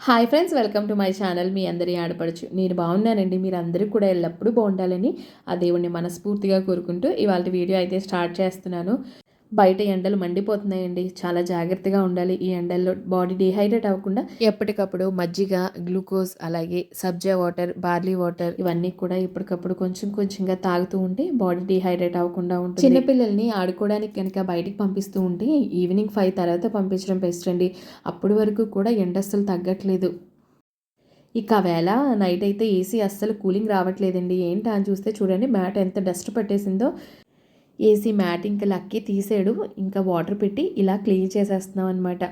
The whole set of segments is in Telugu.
Hi friends welcome to my channel. మీ అందరి ఆడపడచ్చు నేను బాగున్నానండి. మీరు అందరూ కూడా ఎల్లప్పుడూ బాగుండాలని ఆ దేవుణ్ణి మనస్ఫూర్తిగా కోరుకుంటూ ఇవాళ వీడియో అయితే స్టార్ట్ చేస్తున్నాను. బయట ఎండలు మండిపోతున్నాయండి. చాలా జాగ్రత్తగా ఉండాలి. ఈ ఎండల్లో బాడీ డిహైడ్రేట్ అవ్వకుండా ఎప్పటికప్పుడు మజ్జిగ గ్లూకోజ్ అలాగే సబ్జా వాటర్ బార్లీ వాటర్ ఇవన్నీ కూడా ఎప్పటికప్పుడు కొంచెం కొంచెంగా తాగుతూ ఉంటే బాడీ డిహైడ్రేట్ అవ్వకుండా ఉంటుంది. చిన్నపిల్లల్ని ఆడుకోవడానికి కనుక బయటికి పంపిస్తూ ఉంటే ఈవినింగ్ ఫైవ్ తర్వాత పంపించడం బెస్ట్ అండి. అప్పటి వరకు కూడా ఎండ అస్సలు తగ్గట్లేదు. ఇక వేళ నైట్ అయితే ఏసీ అస్సలు కూలింగ్ రావట్లేదండి. ఏంటా అని చూస్తే చూడండి మ్యాట్ ఎంత డస్ట్ పట్టేసిందో. ఏసీ మ్యాట్ ఇంకా లక్కి తీసాడు ఇంకా వాటర్ పెట్టి ఇలా క్లీన్ చేసేస్తున్నాం అనమాట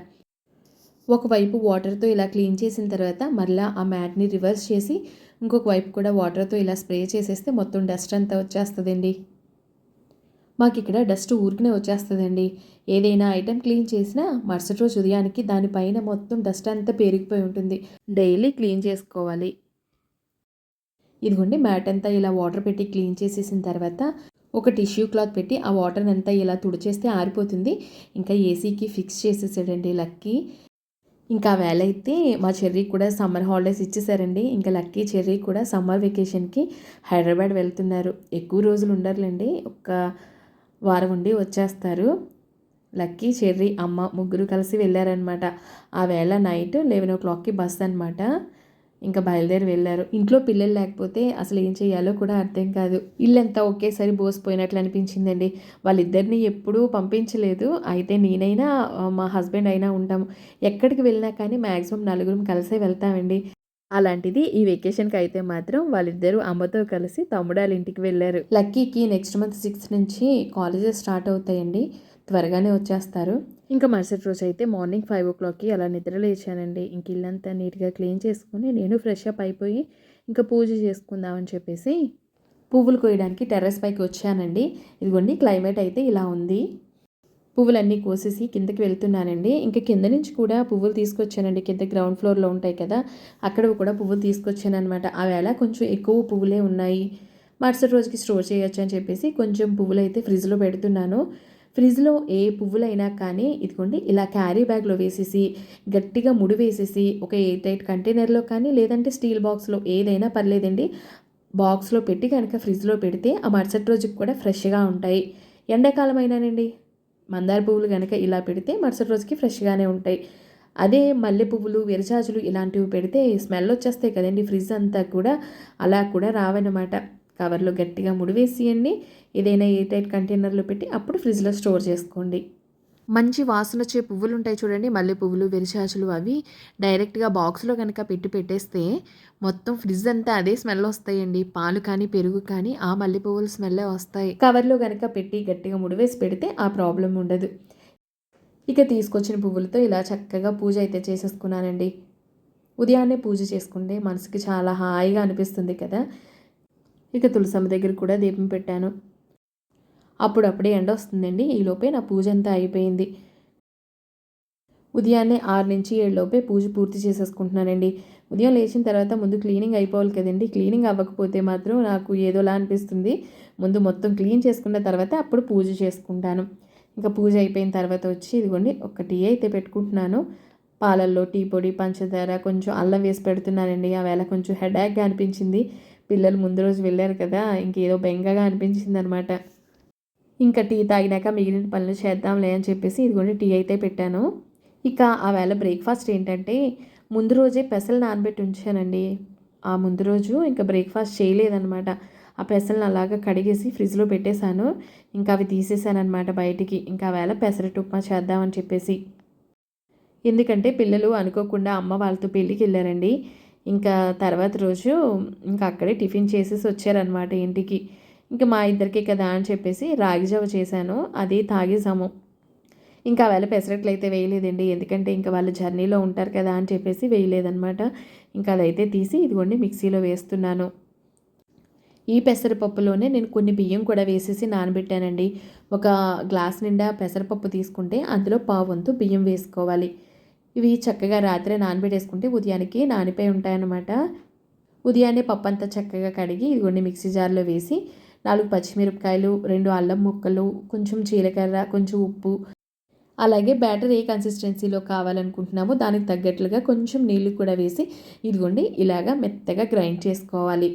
ఒకవైపు వాటర్తో ఇలా క్లీన్ చేసిన తర్వాత మళ్ళీ ఆ మ్యాట్ని రివర్స్ చేసి ఇంకొక వైపు కూడా వాటర్తో ఇలా స్ప్రే చేసేస్తే మొత్తం డస్ట్ అంతా వచ్చేస్తుందండి. మాకు ఇక్కడ డస్ట్ ఊరికనే వచ్చేస్తుందండి. ఏదైనా ఐటెం క్లీన్ చేసినా మరుసటి రోజు ఉదయానికి దానిపైన మొత్తం డస్ట్ అంతా పెరిగిపోయి ఉంటుంది. డైలీ క్లీన్ చేసుకోవాలి. ఇదిగోండి మ్యాట్ అంతా ఇలా వాటర్ పెట్టి క్లీన్ చేసేసిన తర్వాత ఒక టిష్యూ క్లాత్ పెట్టి ఆ వాటర్ అంతా ఇలా తుడిచేస్తే ఆరిపోతుంది. ఇంకా ఏసీకి ఫిక్స్ చేసేసాడండి లక్కీ. ఇంకా వేళ అయితే మా చెర్రీ కూడా సమ్మర్ హాలిడేస్ ఇచ్చేసారండి. ఇంకా లక్కీ చెర్రీ కూడా సమ్మర్ వెకేషన్కి హైదరాబాద్ వెళ్తున్నారు. ఎక్కువ రోజులు ఉండరులేండి. ఒక వారం ఉండి వచ్చేస్తారు. లక్కీ చెర్రీ అమ్మ ముగ్గురు కలిసి వెళ్ళారనమాట ఆ వేళ నైట్ లెవెన్ ఓ క్లాక్కి బస్ అనమాట ఇంకా బయలుదేరి వెళ్ళారు. ఇంట్లో పిల్లలు లేకపోతే అసలు ఏం చేయాలో కూడా అర్థం కాదు. ఇల్లంతా ఒకేసారి బోసిపోయినట్లు అనిపించిందండి. వాళ్ళిద్దరిని ఎప్పుడూ పంపించలేదు. అయితే నేనైనా మా హస్బెండ్ అయినా ఉంటాము. ఎక్కడికి వెళ్ళినా కానీ మ్యాక్సిమం నలుగురం కలిసే వెళ్తామండి. అలాంటిది ఈ వెకేషన్కి అయితే మాత్రం వాళ్ళిద్దరూ అమ్మతో కలిసి తమ్ముడాల ఇంటికి వెళ్ళారు. లక్కీకి నెక్స్ట్ మంత్ సిక్స్ నుంచి కాలేజెస్ స్టార్ట్ అవుతాయండి. త్వరగానే వచ్చేస్తారు. ఇంకా మరుసటి రోజు అయితే మార్నింగ్ ఫైవ్ ఓ క్లాక్కి అలా నిద్ర లేచానండి. ఇంక ఇల్లంతా నీట్గా క్లీన్ చేసుకుని నేను ఫ్రెష్ అప్ అయిపోయి ఇంకా పూజ చేసుకుందామని చెప్పేసి పువ్వులు కోయడానికి టెర్రస్ పైకి వచ్చానండి. ఇదిగోండి క్లైమేట్ అయితే ఇలా ఉంది. పువ్వులన్నీ కోసేసి కిందకి వెళ్తున్నానండి. ఇంకా కింద నుంచి కూడా పువ్వులు తీసుకొచ్చానండి. కింద గ్రౌండ్ ఫ్లోర్లో ఉంటాయి కదా అక్కడ కూడా పువ్వులు తీసుకొచ్చాను అనమాట ఆ కొంచెం ఎక్కువ పువ్వులే ఉన్నాయి. మరుసటి రోజుకి స్టోర్ చేయొచ్చు అని చెప్పేసి కొంచెం పువ్వులు అయితే ఫ్రిడ్జ్లో పెడుతున్నాను. ఫ్రిడ్జ్లో ఏ పువ్వులైనా కానీ ఇదిగోండి ఇలా క్యారీ బ్యాగ్లో వేసేసి గట్టిగా ముడి వేసేసి ఒక ఎయిట్ ఎయిట్ కంటైనర్లో కానీ లేదంటే స్టీల్ బాక్స్లో ఏదైనా పర్లేదండి. బాక్స్లో పెట్టి కనుక ఫ్రిడ్జ్లో పెడితే ఆ మరుసటి రోజుకి కూడా ఫ్రెష్గా ఉంటాయి. ఎండాకాలం అయినానండి మందార పువ్వులు కనుక ఇలా పెడితే మరుసటి రోజుకి ఫ్రెష్గానే ఉంటాయి. అదే మల్లె పువ్వులు విరజాజులు ఇలాంటివి పెడితే స్మెల్ వచ్చేస్తాయి కదండి ఫ్రిడ్జ్ అంతా కూడా. అలా కూడా రావన్నమాట. కవర్లో గట్టిగా ముడివేసియండి ఏదైనా ఎయిర్ టైట్ కంటైనర్లో పెట్టి అప్పుడు ఫ్రిడ్జ్లో స్టోర్ చేసుకోండి. మంచి వాసన వచ్చే పువ్వులు ఉంటాయి చూడండి. మల్లె పువ్వులు వెరిచాచులు అవి డైరెక్ట్గా బాక్స్లో కనుక పెట్టి పెట్టేస్తే మొత్తం ఫ్రిడ్జ్ అంతా అదే స్మెల్ వస్తాయండి. పాలు కానీ పెరుగు కానీ ఆ మల్లె పువ్వులు స్మెల్లే వస్తాయి. కవర్లో కనుక పెట్టి గట్టిగా ముడివేసి పెడితే ఆ ప్రాబ్లం ఉండదు. ఇక తీసుకొచ్చిన పువ్వులతో ఇలా చక్కగా పూజ అయితే చేసేసుకున్నానండి. ఉదయాన్నే పూజ చేసుకుంటే మనసుకి చాలా హాయిగా అనిపిస్తుంది కదా. ఇక తులసమ్మ దగ్గర కూడా దీపం పెట్టాను. అప్పుడప్పుడే ఎండ వస్తుందండి. ఈలోపే నా పూజ అంతా అయిపోయింది. ఉదయాన్నే ఆరు నుంచి ఏడులోపే పూజ పూర్తి చేసేసుకుంటున్నానండి. ఉదయం లేచిన తర్వాత ముందు క్లీనింగ్ అయిపోవాలి కదండి. క్లీనింగ్ అవ్వకపోతే మాత్రం నాకు ఏదోలా అనిపిస్తుంది. ముందు మొత్తం క్లీన్ చేసుకున్న తర్వాత అప్పుడు పూజ చేసుకుంటాను. ఇంకా పూజ అయిపోయిన తర్వాత వచ్చి ఇదిగోండి ఒక టీ అయితే పెట్టుకుంటున్నాను. పాలల్లో టీ పొడి పంచదార కొంచెం అల్లం వేసి పెడుతున్నానండి. ఆ వేళ కొంచెం హెడాక్గా అనిపించింది. పిల్లలు ముందు రోజు వెళ్ళారు కదా ఇంకేదో బెంగగా అనిపించింది అనమాట ఇంకా టీ తాగినాక మిగిలిన పనులు చేద్దాంలే అని చెప్పేసి ఇదిగోండి టీ అయితే పెట్టాను. ఇక ఆవేళ బ్రేక్ఫాస్ట్ ఏంటంటే ముందు రోజే పెసలు నానబెట్టి ఉంచానండి. ఆ ముందు రోజు ఇంకా బ్రేక్ఫాస్ట్ చేయలేదనమాట. ఆ పెసలను అలాగా కడిగేసి ఫ్రిడ్జ్లో పెట్టేశాను. ఇంకా అవి తీసేసానమాట బయటికి. ఇంకా వేళ పెసరట్టు ఉప్మా చేద్దామని చెప్పేసి. ఎందుకంటే పిల్లలు అనుకోకుండా అమ్మ వాళ్ళతో పెళ్ళికి వెళ్ళారండి. ఇంకా తర్వాత రోజు ఇంకా అక్కడే టిఫిన్ చేసేసి వచ్చారనమాట ఇంటికి. ఇంకా మా ఇద్దరికి కదా అని చెప్పేసి రాగిజావ చేశాను అది తాగేసాము ఇంకా వేళ పెసరట్లు అయితే వేయలేదండి ఎందుకంటే ఇంకా వాళ్ళు జర్నీలో ఉంటారు కదా అని చెప్పేసి వేయలేదనమాట ఇంకా అదైతే తీసి ఇదిగోండి మిక్సీలో వేస్తున్నాను. ఈ పెసరపప్పులోనే నేను కొన్ని బియ్యం కూడా వేసేసి నానబెట్టానండి. ఒక గ్లాస్ నిండా పెసరపప్పు తీసుకుంటే అందులో పావు వంతు బియ్యం వేసుకోవాలి. ఇవి చక్కగా రాత్రే నానబెట్టేసుకుంటే ఉదయానికి నానిపోయి ఉంటాయన్నమాట. ఉదయాన్నే పప్పు అంతా చక్కగా కడిగి ఇదిగోండి మిక్సీ జార్లో వేసి నాలుగు పచ్చిమిరపకాయలు రెండు అల్లం ముక్కలు కొంచెం జీలకర్ర కొంచెం ఉప్పు అలాగే బ్యాటర్ ఏ కన్సిస్టెన్సీలో కావాలనుకుంటున్నామో దానికి తగ్గట్లుగా కొంచెం నీళ్ళు కూడా వేసి ఇదిగోండి ఇలాగా మెత్తగా గ్రైండ్ చేసుకోవాలి.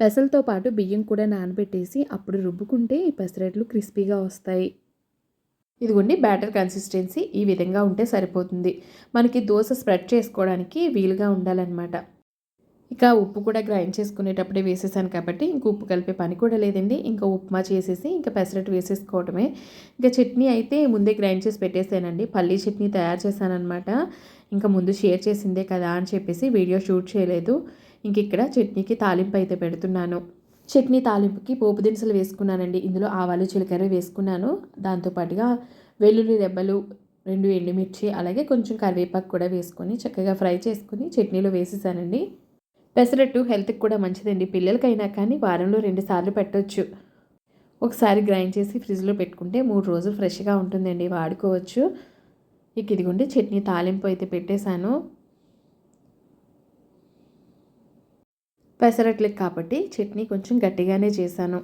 పెసలతో పాటు బియ్యం కూడా నానబెట్టేసి అప్పుడు రుబ్బుకుంటే ఈ పెసరట్లు క్రిస్పీగా వస్తాయి. ఇదిగోండి బ్యాటర్ కన్సిస్టెన్సీ ఈ విధంగా ఉంటే సరిపోతుంది. మనకి దోశ స్ప్రెడ్ చేసుకోవడానికి వీలుగా ఉండాలన్నమాట. ఇక ఉప్పు కూడా గ్రైండ్ చేసుకునేటప్పుడే వేసేసాను కాబట్టి ఇంక ఉప్పు కలిపే పని కూడా లేదండి. ఇంకా ఉప్మా చేసేసి ఇంకా పెసరట్టు వేసేసుకోవడమే ఇంకా చట్నీ అయితే ముందే గ్రైండ్ చేసి పెట్టేసానండి. పల్లీ చట్నీ తయారు చేశానమాట ఇంకా ముందు షేర్ చేసిందే కదా అని చెప్పేసి వీడియో షూట్ చేయలేదు. ఇంక ఇక్కడ చట్నీకి తాలింపు అయితే పెడుతున్నాను. చట్నీ తాలింపుకి పోపు దినుసులు వేసుకున్నానండి. ఇందులో ఆవాలు జీలకర్ర వేసుకున్నాను. దాంతోపాటుగా వెల్లుల్లి రెబ్బలు రెండు ఎండుమిర్చి అలాగే కొంచెం కరివేపాకు కూడా వేసుకొని చక్కగా ఫ్రై చేసుకుని చట్నీలో వేసేసానండి. పెసరట్టు హెల్త్కి కూడా మంచిదండి. పిల్లలకైనా కానీ వారంలో రెండు సార్లు పెట్టవచ్చు ఒకసారి గ్రైండ్ చేసి ఫ్రిడ్జ్లో పెట్టుకుంటే మూడు రోజులు ఫ్రెష్గా ఉంటుందండి. వాడుకోవచ్చు. ఇక ఇదిగోండి చట్నీ తాలింపు అయితే పెట్టేశాను. పెసరట్లకి కాబట్టి చట్నీ కొంచెం గట్టిగానే చేశాను.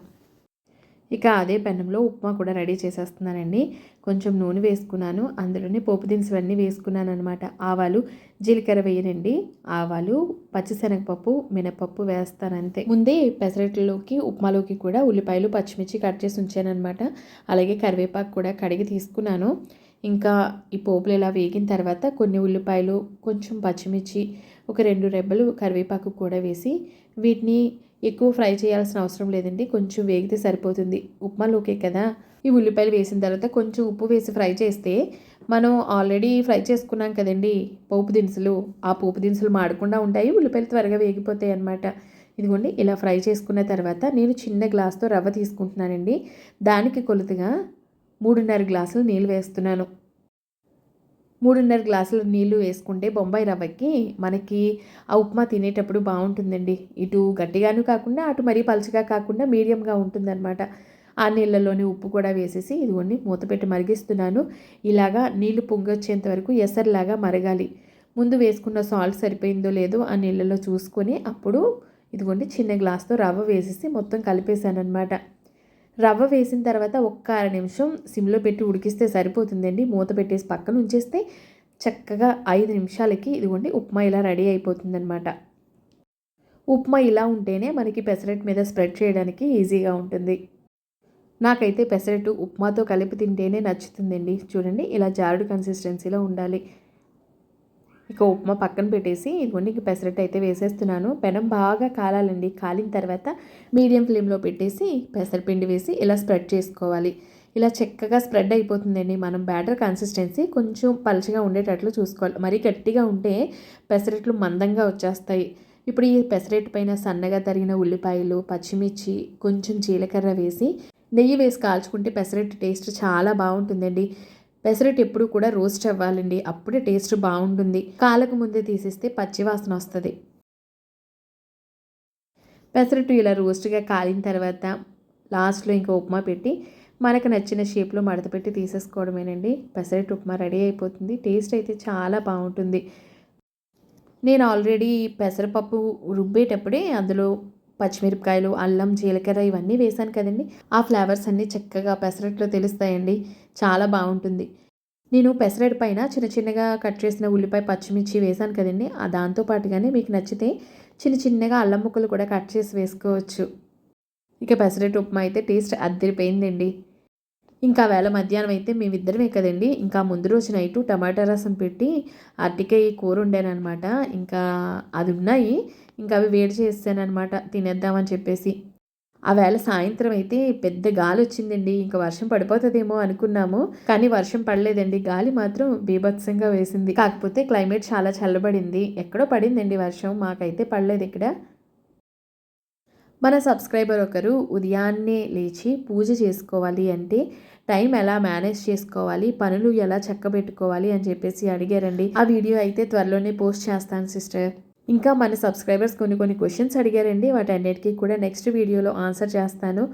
ఇక అదే పెనంలో ఉప్మా కూడా రెడీ చేసేస్తున్నానండి. కొంచెం నూనె వేసుకున్నాను. అందులోనే పోపు దినుసులన్నీ వేసుకున్నాను అనమాట ఆవాలు జీలకర్ర వేయనండి. ఆవాలు పచ్చిశనగపప్పు మినపప్పు వేస్తాను అంతే ముందే పెసరట్లలోకి ఉప్మాలోకి కూడా ఉల్లిపాయలు పచ్చిమిర్చి కట్ చేసి ఉంచాను అనమాట అలాగే కరివేపాకు కూడా కడిగి తీసుకున్నాను. ఇంకా ఈ పోపులు ఇలా వేగిన తర్వాత కొన్ని ఉల్లిపాయలు కొంచెం పచ్చిమిర్చి ఒక రెండు రెబ్బలు కరివేపాకు కూడా వేసి వీటిని ఎక్కువ ఫ్రై చేయాల్సిన అవసరం లేదండి. కొంచెం వేగితే సరిపోతుంది. ఉప్మాలోకే కదా. ఈ ఉల్లిపాయలు వేసిన తర్వాత కొంచెం ఉప్పు వేసి ఫ్రై చేస్తే మనం ఆల్రెడీ ఫ్రై చేసుకున్నాం కదండి పోపు దినుసులు. ఆ పోపు దినుసులు మాడకుండా ఉంటాయి. ఉల్లిపాయలు త్వరగా వేగిపోతాయి అన్నమాట. ఇదిగోండి ఇలా ఫ్రై చేసుకున్న తర్వాత నేను చిన్న గ్లాస్తో రవ్వ తీసుకుంటున్నానండి. దానికి కొలుతుగా మూడున్నర గ్లాసులు నీళ్ళు వేస్తున్నాను. మూడున్నర గ్లాసులు నీళ్ళు వేసుకుంటే బొంబాయి రవ్వకి మనకి ఆ ఉప్మా తినేటప్పుడు బాగుంటుందండి. ఇటు గట్టిగాను కాకుండా అటు మరీ పలుచగా కాకుండా మీడియంగా ఉంటుందన్నమాట. ఆ నీళ్ళలోనే ఉప్పు కూడా వేసేసి ఇదిగోండి మూత పెట్టి మరిగిస్తున్నాను. ఇలాగా నీళ్ళు పొంగొచ్చేంత వరకు ఎసరిలాగా మరగాలి. ముందు వేసుకున్న సాల్ట్ సరిపోయిందో లేదో ఆ నీళ్ళలో చూసుకొని అప్పుడు ఇదిగోండి చిన్న గ్లాస్తో రవ్వ వేసేసి మొత్తం కలిపేశానమాట అనమాట రవ్వ వేసిన తర్వాత ఒక్క అర నిమిషం సిమ్లో పెట్టి ఉడికిస్తే సరిపోతుందండి. మూత పెట్టేసి పక్కన ఉంచేస్తే చక్కగా ఐదు నిమిషాలకి ఇదిగోండి ఉప్మా ఇలా రెడీ అయిపోతుందనమాట ఉప్మా ఇలా ఉంటేనే మనకి పెసరెట్ మీద స్ప్రెడ్ చేయడానికి ఈజీగా ఉంటుంది. నాకైతే పెసరట్టు ఉప్మాతో కలిపి తింటేనే నచ్చుతుందండి. చూడండి ఇలా జారుడు కన్సిస్టెన్సీలో ఉండాలి. ఇక ఉప్మా పక్కన పెట్టేసి ఇదిగోండి ఇంక పెసరట్టు అయితే వేసేస్తున్నాను. పెనం బాగా కాలాలండి. కాలిన తర్వాత మీడియం ఫ్లేమ్లో పెట్టేసి పెసరపిండి వేసి ఇలా స్ప్రెడ్ చేసుకోవాలి. ఇలా చక్కగా స్ప్రెడ్ అయిపోతుందండి. మనం బ్యాటర్ కన్సిస్టెన్సీ కొంచెం పలుచగా ఉండేటట్లు చూసుకోవాలి. మరీ గట్టిగా ఉంటే పెసరట్లు మందంగా వచ్చేస్తాయి. ఇప్పుడు ఈ పెసరట్టు పైన సన్నగా తరిగిన ఉల్లిపాయలు పచ్చిమిర్చి కొంచెం జీలకర్ర వేసి నెయ్యి వేసి కాల్చుకుంటే పెసరట్టు టేస్ట్ చాలా బాగుంటుందండి. పెసరట్టు ఎప్పుడు కూడా రోస్ట్ అవ్వాలండి. అప్పుడే టేస్ట్ బాగుంటుంది. కాలకు ముందే తీసేస్తే పచ్చి వాసన వస్తుంది. పెసరట్టు ఇలా రోస్ట్గా కాలిన తర్వాత లాస్ట్లో ఇంకా ఉప్మా పెట్టి మనకు నచ్చిన షేప్లో మడత పెట్టి తీసేసుకోవడమేనండి. పెసరట్టు ఉప్మా రెడీ అయిపోతుంది. టేస్ట్ అయితే చాలా బాగుంటుంది. నేను ఆల్రెడీ పెసరపప్పు రుబ్బేటప్పుడే అందులో పచ్చిమిరపకాయలు అల్లం జీలకర్ర ఇవన్నీ వేసాను కదండి. ఆ ఫ్లేవర్స్ అన్నీ చక్కగా పెసరట్లో తెలుస్తాయండి. చాలా బాగుంటుంది. నేను పెసరెడ్ పైన చిన్న చిన్నగా కట్ చేసిన ఉల్లిపాయ పచ్చిమిర్చి వేసాను కదండి. ఆ దాంతో పాటుగానే మీకు నచ్చితే చిన్న చిన్నగా అల్లం ముక్కలు కూడా కట్ చేసి వేసుకోవచ్చు. ఇక పెసరెట్ ఉప్మా అయితే టేస్ట్ అద్దరిపోయిందండి. ఇంకా వేళ మధ్యాహ్నం అయితే మేమిద్దరమే కదండి. ఇంకా ముందు రోజు నైటు టమాటా రసం పెట్టి అరటికాయ కూర వండానమాట ఇంకా అది ఉన్నాయి. ఇంకా అవి వేడి చేస్తానమాట తినేద్దామని చెప్పేసి. ఆ వేళ సాయంత్రం అయితే పెద్ద గాలి వచ్చిందండి ఇంకా వర్షం పడిపోతుందేమో అనుకున్నాము. కానీ వర్షం పడలేదండి. గాలి మాత్రం బీభత్సంగా వేసింది. కాకపోతే క్లైమేట్ చాలా చల్లబడింది. ఎక్కడో పడిందండి వర్షం. మాకైతే పడలేదు ఇక్కడ. మన సబ్స్క్రైబర్ ఒకరు ఉదయాన్నే లేచి పూజ చేసుకోవాలి అంటే టైం ఎలా మేనేజ్ చేసుకోవాలి? పనులు ఎలా చక్కబెట్టుకోవాలి? అని చెప్పేసి అడిగారండి. ఆ వీడియో అయితే త్వరలోనే పోస్ట్ చేస్తాను సిస్టర్. ఇంకా మన సబ్స్క్రైబర్స్ కొన్ని కొన్ని క్వశ్చన్స్ అడిగారండి. వాటన్నిటికీ కూడా నెక్స్ట్ వీడియోలో ఆన్సర్ చేస్తాను.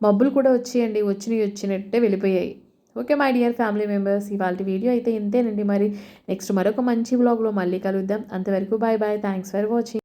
మబ్బులు కూడా వచ్చాయండి. వచ్చినవి వచ్చినట్టే వెళ్ళిపోయాయి. Okay my dear family members ఇవాళ వీడియో అయితే ఇంతేనండి. మరి నెక్స్ట్ మరొక మంచి వ్లాగ్లో మళ్ళీ కలుద్దాం. అంతవరకు bye bye thanks for watching